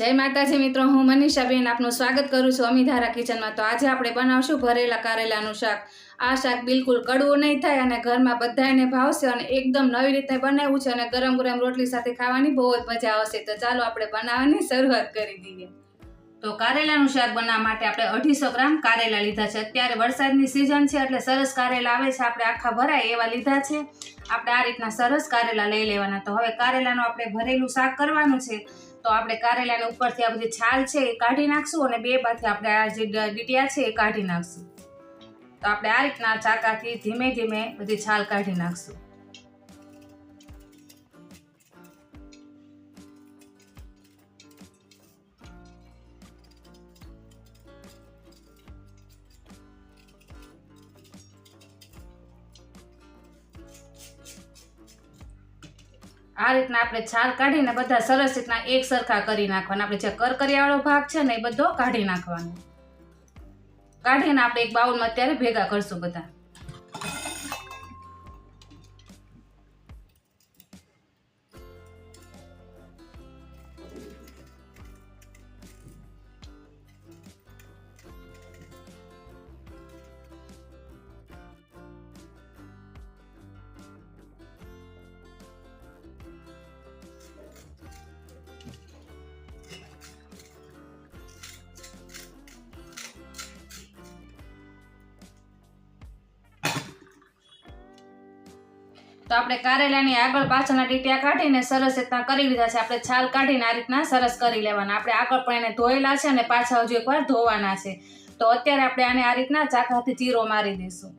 જય માતાજી મિત્રો, હું મનીષાબેન આપનું સ્વાગત કરું છું અમીધારા કિચનમાં. તો આજે આપણે બનાવશું ભરેલા કારેલાનું શાક. આ શાક બિલકુલ કડવું નહીં થાય અને ઘરમાં બધાને ભાવશે અને એકદમ નવી રીતે બનાવ્યું છે અને ગરમ ગરમ રોટલી સાથે ખાવાની બહુ જ મજા આવશે. તો ચાલો આપણે બનાવવાની શરૂઆત કરી દઈએ. તો કારેલાનું શાક બનાવવા માટે આપણે અઢીસો ગ્રામ કારેલા લીધા છે. અત્યારે વરસાદની સિઝન છે એટલે સરસ કારેલા આવે છે. આપણે આખા ભરાય એવા લીધા છે. આપણે આ રીતના સરસ કારેલા લઈ લેવાના. તો હવે કારેલાનું આપણે ભરેલું શાક કરવાનું છે. તો આપણે કારેલાને ઉપરથી આ બધી છાલ છે એ કાઢી નાખશું અને બે બાજુ આપણે આ જે ડીટિયા છે એ કાઢી નાખશું. તો આપણે આ રીતના ચાકાથી ધીમે ધીમે બધી છાલ કાઢી નાખશું. આ રીતના આપણે છાલ કાઢીને બધા સરસ રીતના એક સરખા કરી નાખવાના. આપણે જે કરકરિયાવાળો ભાગ છે ને એ બધો કાઢી નાખવાનો. કાઢીને આપણે એક બાઉલમાં અત્યારે ભેગા કરશું બધા. તો આપણે કારેલાની આગળ પાછળના ટીટિયા કાઢીને સરસ રીતના કરી લીધા છે. આપણે છાલ કાઢીને આ રીતના સરસ કરી લેવાના. આપણે આગળ પણ એને ધોયેલા છે અને પાછા હજુ એકવાર ધોવાના છે. તો અત્યારે આપણે આને આ રીતના ચાકાથી ચીરો મારી દઈશું.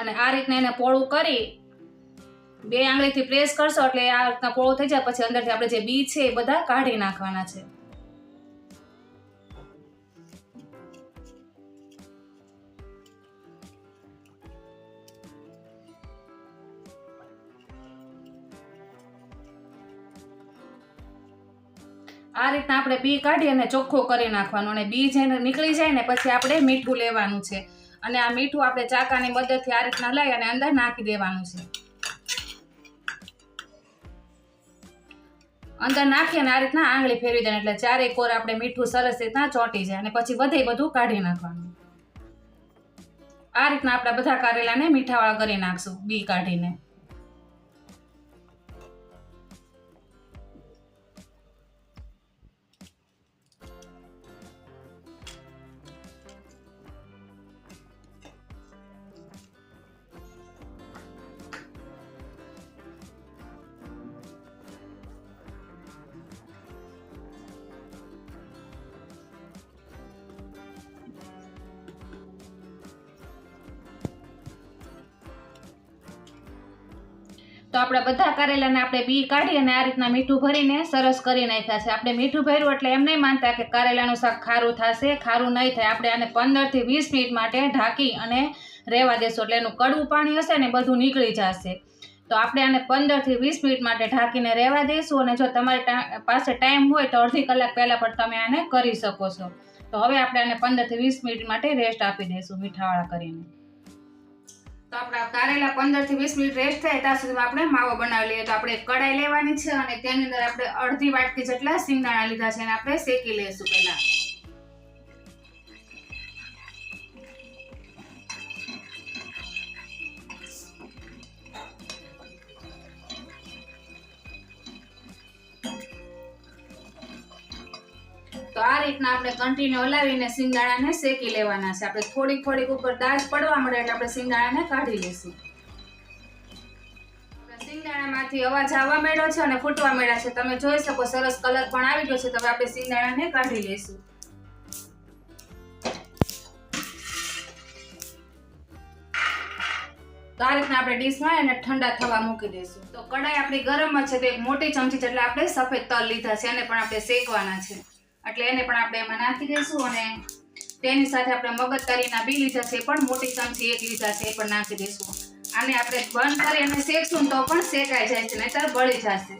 અને આ રીતના એને પોળું કરી બે આંગળીથી પ્રેસ કરશો એટલે આ રીતના પોળું થઈ જાય. પછી અંદરથી આપણે જે બી છે એ બધા કાઢી નાખવાના છે. આ રીતના આપણે બી કાઢી અને ચોખ્ખો કરી નાખવાનું અને બી જેને નીકળી જાય ને પછી આપણે મીઠું લેવાનું છે. અને આ મીઠું આપણે ચાકાની મદદથી આ રીતના લઈ અને અંદર નાખી દેવાનું છે. અંદર નાખી અને આ રીતના આંગળી ફેરવી દેવાની, એટલે ચારેય કોર આપણે મીઠું સરસ રીતના ચોંટી જાય અને પછી બધે બધું કાઢી નાખવાનું. આ રીતના આપણે બધા કારેલાને મીઠાવાળા કરી નાખશું બી કાઢીને. આપણે બધા કારેલાને આપણે બી કાઢી અને આ રીતના મીઠું ભરીને સરસ કરી નાખ્યા છે. આપણે મીઠું ભર્યું એટલે એમ નહીં માનતા કે કારેલાનું શાક ખારું થશે, ખારું નહીં થાય. આપણે આને પંદરથી વીસ મિનિટ માટે ઢાંકી અને રહેવા દેશું એટલે એનું કડવું પાણી હશે ને બધું નીકળી જશે. તો આપણે આને પંદરથી વીસ મિનિટ માટે ઢાંકીને રહેવા દઈશું અને જો તમારી પાસે ટાઈમ હોય તો અડધી કલાક પહેલાં પણ તમે આને કરી શકો છો. તો હવે આપણે આને પંદરથી વીસ મિનિટ માટે રેસ્ટ આપી દઈશું મીઠાવાળા કરીને. તો આપણા કારેલા પંદરથી વીસ મિનિટ રેસ્ટ થાય, ત્યાં સુધીમાં આપણે માવો બનાવી લઈએ. તો આપણે કડાઈ લેવાની છે અને તેની અંદર આપણે અડધી વાટકી જેટલા સિંગદાણા લીધા છે અને આપણે શેકી લઈશું પહેલા. આ રીતના આપણે કન્ટિન્યુ હલાવીને સિંગદાણાને શેકી લેવાના છે. આપણે થોડીક થોડીક ઉપર દાજ પડવા મળે એટલે આપણે સિંગદાણાને કાઢી આપણે સિંગદાણામાંથી અવાજ આવવા મળ્યો છે અને ફૂટવા મળ્યા છે. તમે જોઈ શકો, સરસ કલર પણ આવી ગયો છે. તો આપણે સિંગદાણાને કાઢી લઈશું. તો આ રીતના આપણે ડીશમાં એને ઠંડા થવા મૂકી દઈશું. તો કડાઈ આપણી ગરમ જ છે. તો એક મોટી ચમચી જેટલા આપણે સફેદ તલ લીધા છે. એને પણ આપણે શેકવાના છે. એટલે એને પણ આપણે એમાં નાખી દઈશું અને તેની સાથે આપણે મગજતરીના બી લીધા છે પણ મોટી ચમચી એક લીધા છે, એ પણ નાખી દઈશું. આને આપણે બંધ કરી અને શેકશું તો પણ શેકાઈ જાય છે, નહીતર બળી જશે.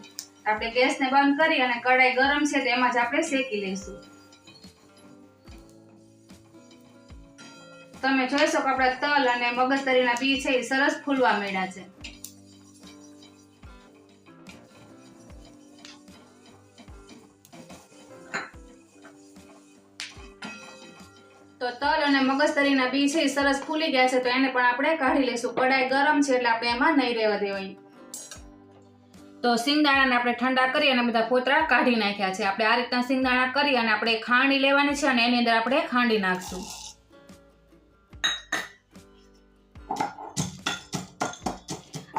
આપણે ગેસને બંધ કરી અને કડાઈ ગરમ છે તેમાં જ આપણે શેકી લઈશું. તમે જોઈ શકો આપણા તલ અને મગજતરીના બી છે, એ સરસ ફૂલવા માંડ્યા છે. તો તલ અને મગજતરીના બી છે એ સરસ ફૂલી ગયા છે, તો એને પણ આપણે કાઢી લઈશું. કડાઈ ગરમ છે એટલે આપણે એમાં નહીં રહેવા દેવાય. તો સિંગદાણાને આપણે ઠંડા કરી અને બધા ફોતરા કાઢી નાખ્યા છે. આપણે આ રીતના સિંગદાણા કરી અને આપણે ખાંડી લેવાની છે અને એની અંદર આપણે ખાંડી નાખશું.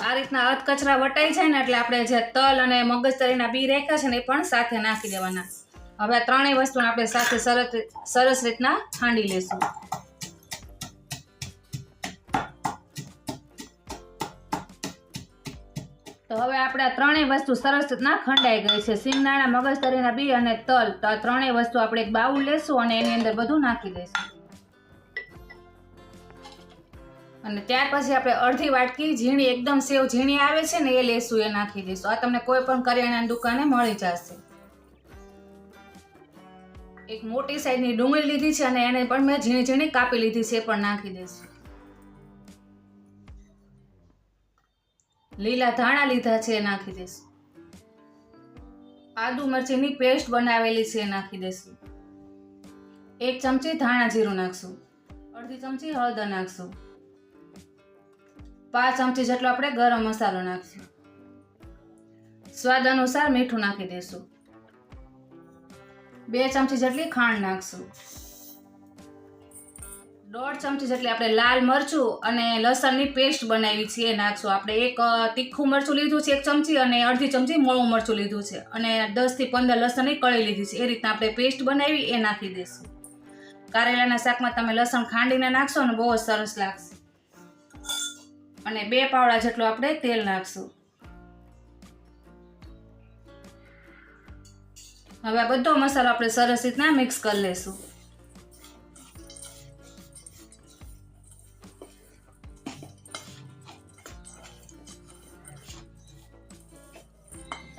આ રીતના અધકચરા વટાઈ જાય ને એટલે આપણે જે તલ અને મગજતરીના બી રાખ્યા છે ને એ પણ સાથે નાખી દેવાના. હવે આ ત્રણેય વસ્તુને આપણે સાથે સરસ સરસ રીતના ખાંડી લેશું. તો હવે આપણે આ ત્રણેય વસ્તુ સરસ રીતના ખંડાઈ ગઈ છે. સિંગદાણા, મગજતરીના બી અને તલ. તો આ ત્રણેય વસ્તુ આપણે એક બાઉલ લેશું અને એની અંદર બધું નાખી દઈશું. અને ત્યાર પછી આપણે અડધી વાટકી ઝીણી, એકદમ સેવ ઝીણી આવે છે ને એ લેશું, એ નાખી દઈશું. આ તમને કોઈ પણ કરિયાણાની દુકાને મળી જશે. એક મોટી સાઈઝની ડુંગળી લીધી છે અને એને પણ મેં ઝીણી ઝીણી કાપી લીધી છે એ પણ નાખી દઈશું. લીલા ધાણા લીધા છે નાખી દઈશું. આદુ મરચીની પેસ્ટ બનાવેલી છે નાખી દઈશું. એક ચમચી ધાણા જીરું નાખશું. અડધી ચમચી હળદર નાખશું. પાંચ ચમચી જેટલો આપણે ગરમ મસાલો નાખશું. સ્વાદ અનુસાર મીઠું નાખી દઈશું. બે ચમચી જેટલી ખાંડ નાખશું. દોઢ ચમચી જેટલી આપણે લાલ મરચું અને લસણની પેસ્ટ બનાવી છે એ નાખશું. આપણે એક તીખું મરચું લીધું છે, એક ચમચી અને અડધી ચમચી મોળું મરચું લીધું છે. અને દસથી પંદર લસણની કળી લીધી છે. એ રીતના આપણે પેસ્ટ બનાવી એ નાખી દઈશું. કારેલાના શાકમાં તમે લસણ ખાંડીને નાખશો ને બહુ સરસ લાગશે. અને બે પાવડા જેટલું આપણે તેલ નાખશું. હવે આ બધો મસાલો આપણે સરસ રીતના મિક્સ કરી લઈશું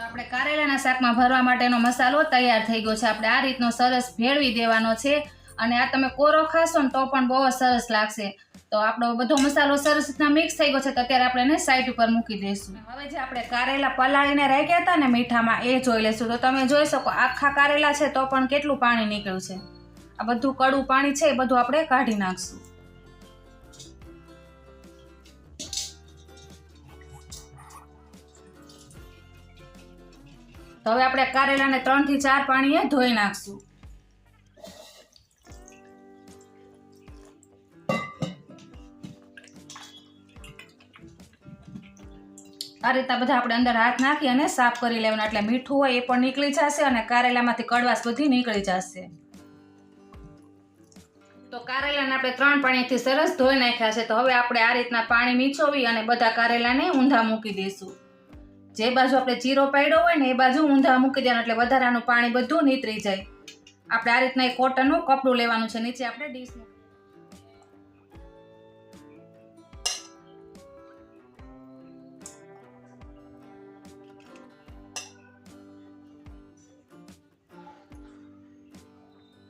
આપણે કારેલાના શાકમાં ભરવા માટેનો મસાલો તૈયાર થઈ ગયો છે. આપણે આ રીતનો સરસ ભેળવી દેવાનો છે. અને આ તમે કોરો ખાશો ને તો પણ બહુ સરસ લાગશે. તો આપણો બધો મસાલો સરસ રીતના મિક્સ થઈ ગયો છે તો અત્યારે આપણે એને સાઈડ ઉપર મૂકી દઈશું. હવે જે આપણે કારેલા પલાળીને રાખ્યા હતા ને મીઠામાં, એ જોઈ લેશું તો તમે જોઈ શકો, આખા કારેલા છે તો પણ કેટલું પાણી નીકળ્યું છે. આ બધું કડું પાણી છે, એ બધું આપણે કાઢી નાખશું. તો હવે આપણે કારેલાને ત્રણથી ચાર પાણીએ ધોઈ નાખશું. આ રીતના બધા આપણે અંદર હાથ નાખી અને સાફ કરી લેવાના. એટલે મીઠું હોય એ પણ નીકળી જશે અને કારેલામાંથી કડવાશ બધી નીકળી જશે. તો કારેલાને આપણે ત્રણ પાણીથી સરસ ધોઈ નાખ્યા છે. તો હવે આપણે આ રીતના પાણી મીછોવી અને બધા કારેલાને ઊંધા મૂકી દઈશું. જે બાજુ આપણે ચીરો પાડ્યો હોય ને એ બાજુ ઊંધા મૂકી દેવાનું, એટલે વધારાનું પાણી બધું નીતરી જાય. આપણે આ રીતના એક કોટનનું કપડું લેવાનું છે. નીચે આપણે ડીશ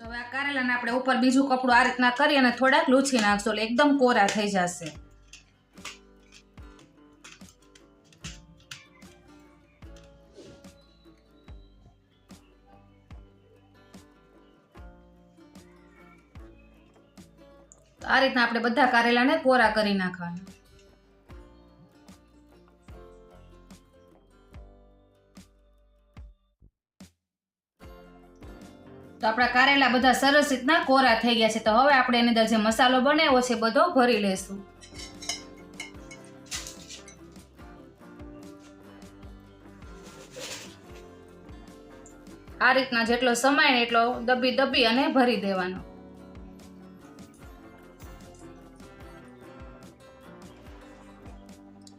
હવે આ કારેલાને આપણે ઉપર બીજું કપડું આ રીતના કરી અને થોડાક લૂછી નાખશો એટલે એકદમ કોરા થઈ જશે. આ રીતના આપણે બધા કારેલાને કોરા કરી નાખવાના. તો આપણા કારેલા બધા સરસ રીતના કોરા થઈ ગયા છે. તો હવે આપણે એની અંદર જે મસાલો બનાવ્યો છે બધો ભરી લેશું આ રીતના જેટલો સમાય એટલો દબી દબી અને ભરી દેવાનો.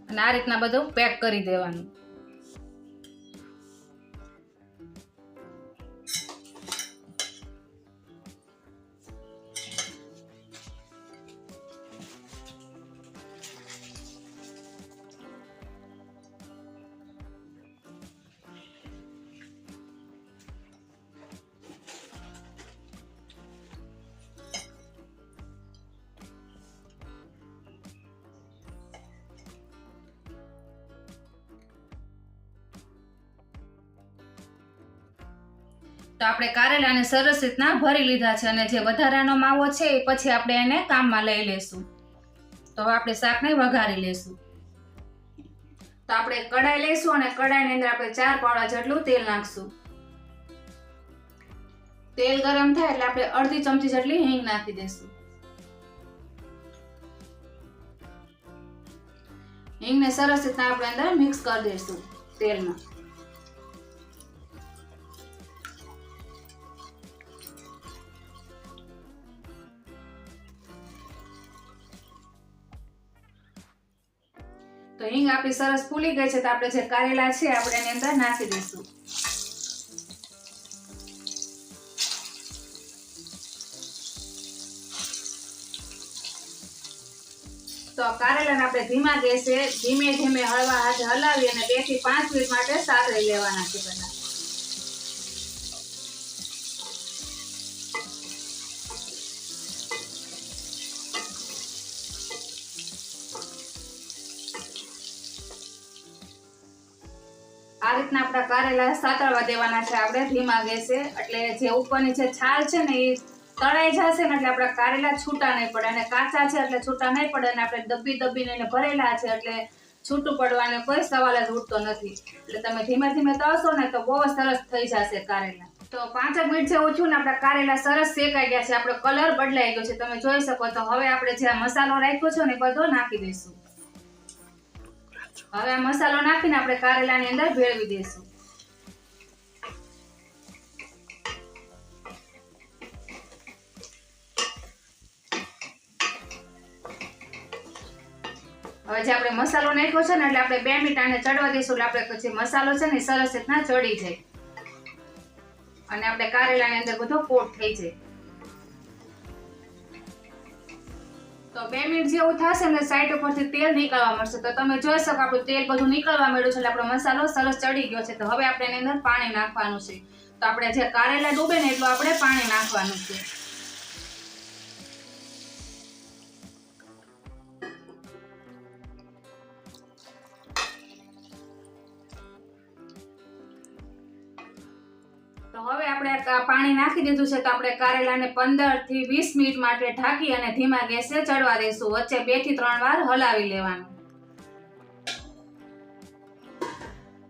અને આ રીતના બધું પેક કરી દેવાનું. તો આપણે કારેલાને સરસ રીતના ભરી લીધા છે અને જે વધારાનો માવો છે એ પછી આપણે એને કામમાં લઈ લેશું તો હવે આપણે શાકને વઘારી લેશું તો આપણે કડાઈ લઈશું અને કડાઈની અંદર આપણે ચાર પાવડા જેટલું તેલ નાખશું. તેલ ગરમ થાય એટલે આપણે અડધી ચમચી જેટલી હિંગ નાખી દઈશું. હિંગને સરસ રીતના આપણે અંદર મિક્સ કરી દઈશું તેલમાં. તો હિંગ આપણી સરસ ફૂલી ગઈ છે તો આપણે જે કારેલા છે આપણે એની અંદર નાખી દઈશું. તો કારેલાને આપણે ધીમા ગેસે ધીમે ધીમે હળવા હાથે હલાવી અને બેથી પાંચ મિનિટ માટે સાતળી લેવાના છે આ રીતના આપણા કારેલા સાતળવા દેવાના છે આપણે, ધીમા ગેસે. એટલે જે ઉપરની જે છાલ છે ને, એ તળાઈ જશે ને એટલે આપણા કારેલા છૂટા નહીં પડે. અને કાચા છે એટલે છૂટા નહીં પડે અને આપણે દબી દબીને એને ભરેલા છે એટલે છૂટું પડવાનો કોઈ સવાલ જ ઉઠતો નથી. એટલે તમે ધીમે ધીમે તળશો ને તો બહુ સરસ થઈ જશે કારેલા. તો પાંચ મિનિટ જેવું થયું ને આપણા કારેલા સરસ શેકાઈ ગયા છે. આપણો કલર બદલાઈ ગયો છે. તમે જોઈ શકો તો હવે આપણે જે મસાલો રાખ્યો છે ને બધો નાખી દઈશું. હવે મસાલો નાખીને આપણે કારેલાની અંદર ભેળવી દઈશું હવે જે આપણે મસાલો નાખ્યો છે ને, એટલે આપણે બે મિનિટ આને ચડવા દઈશું એટલે આપણે જે મસાલો છે ને સરસ રીતના ચડી જાય. અને આપણે કારેલાની અંદર બધો કોટ થઈ જાય. તો બે મિનિટ જેવું થશે ને સાઈડ ઉપરથી તેલ નીકળવા મળશે. તો તમે જોઈ શકો આપણું તેલ બધું નીકળવા મળ્યું છે એટલે આપણો મસાલો સરસ ચડી ગયો છે. તો હવે આપણે એની અંદર પાણી નાખવાનું છે. તો આપણે જે કારેલા ડૂબે ને એટલું આપણે પાણી નાખવાનું છે. તો હવે આપણે પાણી નાખી દીધું છે તો આપણે કારેલાને પંદરથી વીસ મિનિટ માટે ઢાંકી અને ધીમા ગેસે ચડવા દઈશું વચ્ચે બેથી ત્રણ વાર હલાવી લેવાનું.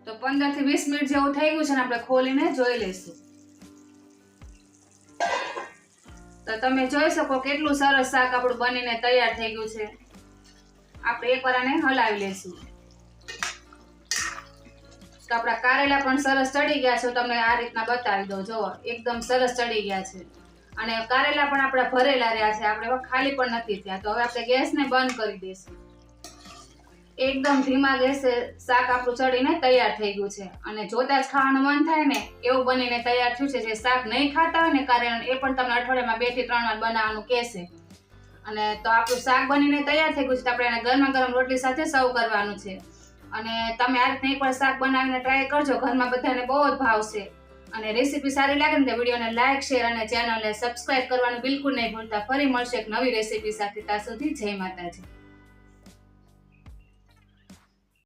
તો પંદરથી વીસ મિનિટ જેવું થઈ ગયું છે ને આપણે ખોલીને જોઈ લઈશું. તો તમે જોઈ શકો કેટલું સરસ શાક આપણું બનીને તૈયાર થઈ ગયું છે. આપણે એકવાર આને હલાવી લઈશું. તો આપણા કારેલા પણ સરસ ચડી ગયા છે તમને આ રીતના બતાવી દઉં. જુઓ એકદમ સરસ ચડી ગયા છે. અને કારેલા પણ આપણા ભરેલા રહ્યા છે, આપણે ખાલી પણ નથી થયા. તો હવે આપણે ગેસને બંધ કરી દઈશું. એકદમ ધીમા ગેસે શાક આપણું ચડીને તૈયાર થઈ ગયું છે. અને જોતા જ ખાવાનું મન થાય ને, એવું બનીને તૈયાર થયું છે. જે શાક નહીં ખાતા હોય ને, કારણ એ પણ તમને અઠવાડિયામાં બેથી ત્રણ વાર બનાવવાનું કહેશે. અને તો આપણું શાક બનીને તૈયાર થઈ ગયું છે આપણે એને ગરમા ગરમ રોટલી સાથે સર્વ કરવાનું છે. અને તમે આ રીતના એકવાર શાક બનાવીને ટ્રાય કરજો. ઘરમાં બધાને બહુ જ ભાવશે અને રેસીપી સારી લાગે ને તો વિડીયોને લાઇક શેર અને ચેનલને સબસ્ક્રાઇબ કરવાનું બિલકુલ નહીં ભૂલતા. ફરી મળશે એક નવી રેસીપી સાથે. ત્યાં સુધી જય માતાજી.